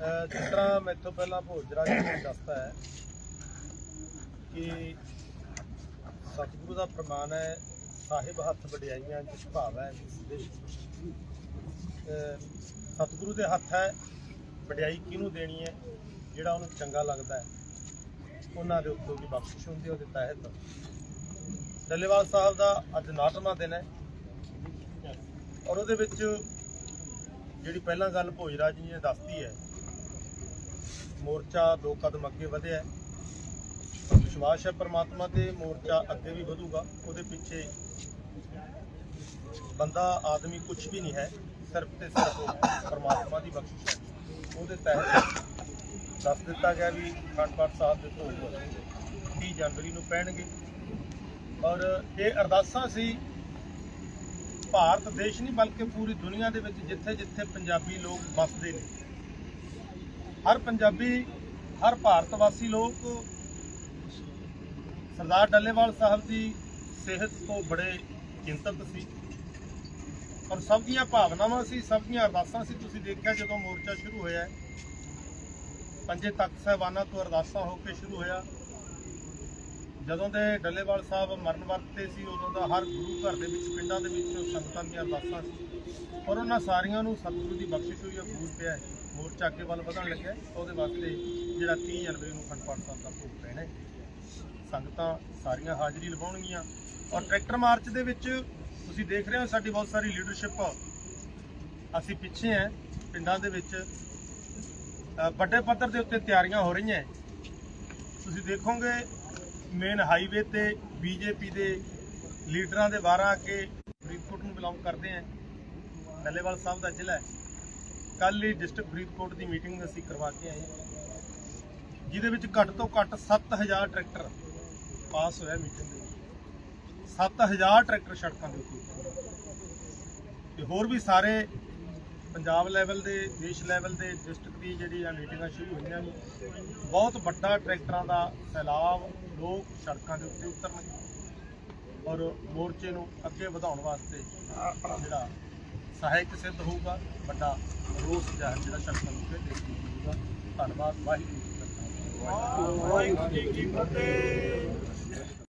ਅਹ ਜਿਸ ਤਰ੍ਹਾਂ ਮੈਥੋਂ ਪਹਿਲਾਂ ਭੋਜਰਾ ਜੀ ਨੇ ਦੱਸਤਾ ਹੈ ਕਿ ਸਤਿਗੁਰੂ ਦਾ ਪ੍ਰਮਾਣ ਹੈ, ਸਾਹਿਬ ਹੱਥ ਵਡਿਆਈਆਂ ਜਿਸ ਭਾਵ ਹੈ ਸਤਿਗੁਰੂ ਦੇ ਹੱਥ ਹੈ, ਵਡਿਆਈ ਕਿਹਨੂੰ ਦੇਣੀ ਹੈ, ਜਿਹੜਾ ਉਹਨੂੰ ਚੰਗਾ ਲੱਗਦਾ ਹੈ, ਉਹਨਾਂ ਦੇ ਉੱਤੇ ਉਹਦੀ ਬਖਸ਼ਿਸ਼ ਹੁੰਦੀ ਹੈ, ਉਹਦੇ ਤਹਿਤ। ਡੱਲੇਵਾਲ ਸਾਹਿਬ ਦਾ ਅੱਜ ਨਾਟਮਾ ਦਿਨ ਹੈ ਔਰ ਉਹਦੇ ਵਿੱਚ ਜਿਹੜੀ ਪਹਿਲਾਂ ਗੱਲ ਭੋਜਰਾਜ ਜੀ ਨੇ ਦੱਸਤੀ ਹੈ, ਮੋਰਚਾ ਦੋ ਕਦਮ ਅੱਗੇ ਵਧਿਆ ਵਿਸ਼ਵਾਸ ਹੈ ਪਰਮਾਤਮਾ ਤੇ, ਮੋਰਚਾ ਅੱਗੇ ਵੀ ਵਧੂਗਾ, ਉਹਦੇ ਪਿੱਛੇ ਬੰਦਾ, ਆਦਮੀ ਕੁਝ ਵੀ ਨਹੀਂ ਹੈ, ਸਿਰਫ ਤੇ ਸਿਰਫ ਪਰਮਾਤਮਾ ਦੀ ਬਖਸ਼ਿਸ਼ ਹੈ। ਉਹਦੇ ਤਹਿਤ ਦੱਸ ਦਿੱਤਾ ਗਿਆ ਵੀ ਅਖੰਡ ਪਾਠ ਸਾਹਿਬ ਦੇ ਭੋਗ 30 ਜਨਵਰੀ ਨੂੰ ਪੈਣਗੇ। ਔਰ ਇਹ ਅਰਦਾਸਾਂ ਸੀ ਭਾਰਤ ਦੇਸ਼ ਨਹੀਂ, ਬਲਕਿ ਪੂਰੀ ਦੁਨੀਆ ਦੇ ਵਿੱਚ ਜਿੱਥੇ ਜਿੱਥੇ ਪੰਜਾਬੀ ਲੋਕ ਵੱਸਦੇ ਨੇ। ਹਰ ਪੰਜਾਬੀ, ਹਰ ਭਾਰਤ ਵਾਸੀ ਲੋਕ ਸਰਦਾਰ ਡੱਲੇਵਾਲ ਸਾਹਿਬ ਦੀ ਸਿਹਤ ਤੋਂ ਬੜੇ ਚਿੰਤਤ ਸੀ। ਔਰ ਸਭ ਦੀਆਂ ਭਾਵਨਾਵਾਂ ਸੀ, ਸਭ ਦੀਆਂ ਅਰਦਾਸਾਂ ਸੀ। ਤੁਸੀਂ ਦੇਖਿਆ ਜਦੋਂ ਮੋਰਚਾ ਸ਼ੁਰੂ ਹੋਇਆ ਪੰਜੇ ਤਖਤ ਸਾਹਿਬਾਨਾਂ ਤੋਂ ਅਰਦਾਸਾਂ ਹੋ ਕੇ ਸ਼ੁਰੂ ਹੋਇਆ। ਜਦੋਂ ਦੇ ਡੱਲੇਵਾਲ ਸਾਹਿਬ ਮਰਨ ਵਰਤੇ ਸੀ, ਉਦੋਂ ਦਾ ਹਰ ਗੁਰੂ ਘਰ ਦੇ ਵਿੱਚ, ਪਿੰਡਾਂ ਦੇ ਵਿੱਚ ਸੰਗਤਾਂ ਦੀਆਂ ਅਰਦਾਸਾਂ ਸੀ। ਔਰ ਉਹਨਾਂ ਸਾਰੀਆਂ ਨੂੰ ਸਤਿਗੁਰੂ ਦੀ ਬਖਸ਼ਿਸ਼ ਹੋਈ ਹੈ ਫੂਲ ਪਿਆ ਹੈ। ਮੋਰਚਾ ਅੱਗੇ ਵੱਲ ਵਧਣ ਲੱਗਿਆ ਉਹਦੇ ਵਾਸਤੇ ਜਿਹੜਾ 30 ਜਨਵਰੀ ਨੂੰ ਅਖੰਡ ਪਾਠ ਸਾਹਿਬ ਦਾ ਭੋਗ ਪੈਣਾ ਹੈ। ਸੰਗਤਾਂ ਸਾਰੀਆਂ ਹਾਜ਼ਰੀ ਲਵਾਉਣਗੀਆਂ। ਔਰ ਟਰੈਕਟਰ ਮਾਰਚ ਦੇ ਵਿੱਚ ਤੁਸੀਂ ਦੇਖ ਰਹੇ ਹੋ, ਸਾਡੀ ਬਹੁਤ ਸਾਰੀ ਲੀਡਰਸ਼ਿਪ ਅਸੀਂ ਪਿੱਛੇ ਹਾਂ ਪਿੰਡਾਂ ਦੇ ਵਿੱਚ। ਵੱਡੇ ਪੱਧਰ ਦੇ ਉੱਤੇ ਤਿਆਰੀਆਂ ਹੋ ਰਹੀਆਂ ਤੁਸੀਂ ਦੇਖੋਗੇ ਮੇਨ ਹਾਈਵੇ ਤੇ ਬੀਜੇਪੀ ਦੇ ਲੀਡਰਾਂ ਦੇ ਵਾਰਾਂ ਕੇ ਫਰੀਦਕੋਟ ਨੂੰ ਬਿਲੋਂਗ ਕਰਦੇ ਆ। ਡੱਲੇਵਾਲ ਸਾਹਿਬ ਦਾ ਜ਼ਿਲ੍ਹਾ ਹੈ। ਕੱਲ ਹੀ ਡਿਸਟ੍ਰਿਕਟ ਫਰੀਦਕੋਟ ਦੀ ਮੀਟਿੰਗ ਅਸੀਂ ਕਰਵਾ ਕੇ ਆਏ ਜਿਹਦੇ ਵਿੱਚ ਘੱਟ ਤੋਂ ਘੱਟ 7000 ਟਰੈਕਟਰ ਪਾਸ ਹੋਇਆ ਮੀਟਿੰਗ ਦੇ ਵਿੱਚ। 7000 ਟਰੈਕਟਰ ਸੜਕਾਂ ਦੇ ਉੱਤੇ। ਤੇ ਹੋਰ ਵੀ ਸਾਰੇ ਪੰਜਾਬ ਲੈਵਲ ਦੇ, ਦੇਸ਼ ਲੈਵਲ ਦੇ ਡਿਸਟ੍ਰਿਕਟ ਦੀ ਜਿਹੜੀ ਆ ਮੀਟਿੰਗਾਂ ਸ਼ੁਰੂ ਹੋਈਆਂ ਨੇ, ਬਹੁਤ ਵੱਡਾ ਟਰੈਕਟਰਾਂ ਦਾ ਸੈਲਾਬ ਲੋਕ ਸੜਕਾਂ ਦੇ ਉੱਤੇ ਉਤਰਨਗੇ ਔਰ ਮੋਰਚੇ ਨੂੰ ਅੱਗੇ ਵਧਾਉਣ ਵਾਸਤੇ ਜਿਹੜਾ ਸਹਾਇਕ ਸਿੱਧ ਹੋਊਗਾ, ਵੱਡਾ ਰੋਸ ਜ਼ਾਹਰ ਜਿਹੜਾ ਸੜਕਾਂ ਉੱਤੇ ਦੇਖਣ ਨੂੰ ਮਿਲੂਗਾ। ਧੰਨਵਾਦ, ਵਾਹਿਗੁਰੂ ਜੀ ਕਾ ਵਾਹਿਗੁਰੂ ਜੀ ਕੀ ਫਤਿਹ।